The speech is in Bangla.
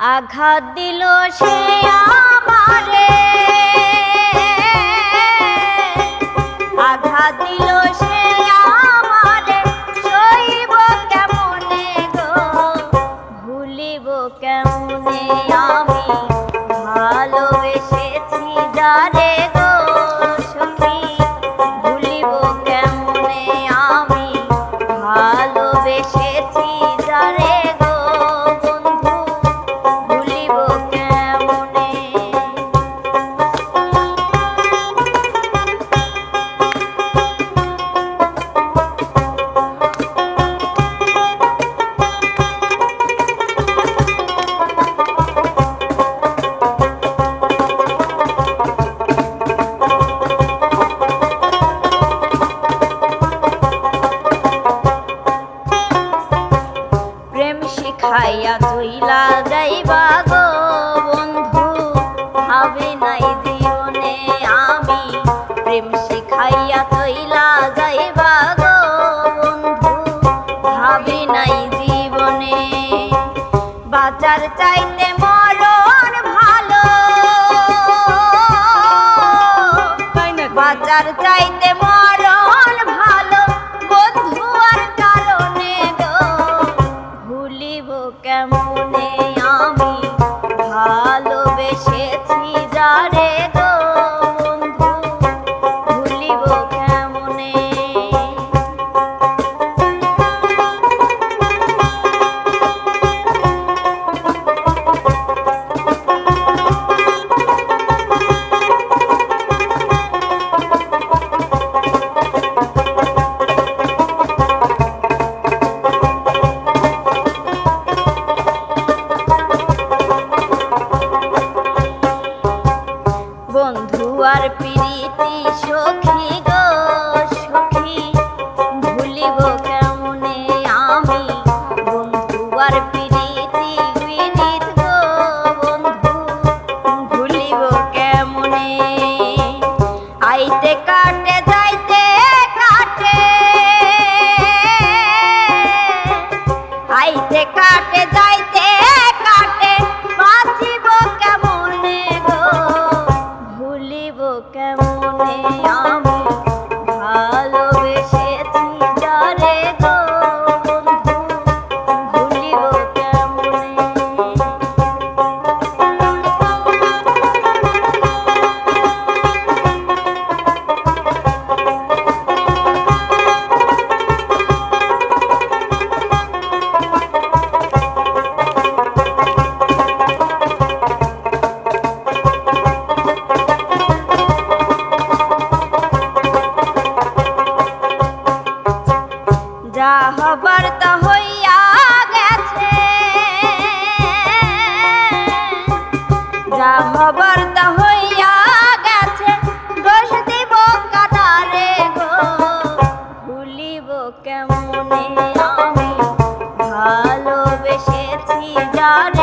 আঘাত দিল সে আমারে। আঘাত দিল সে আমারে। সইব কেমনে গো? ভুলিব কেমনে আমি? ভালোবেসেছি যারে গো সখী। ভুলিব কেমনে আমি? ভালোবেসেছি শিখাইয়া তুইলা যাইবা গো বন্ধু ভাবে নাই জীবনে আমি প্রেম শিখাইয়া তুইলা যাইবা গো বন্ধু ভাবে নাই জীবনে বাজার চাইতে মরণ ভালো। বাজার চাইতে মরণ প্রীতি সখী Oh.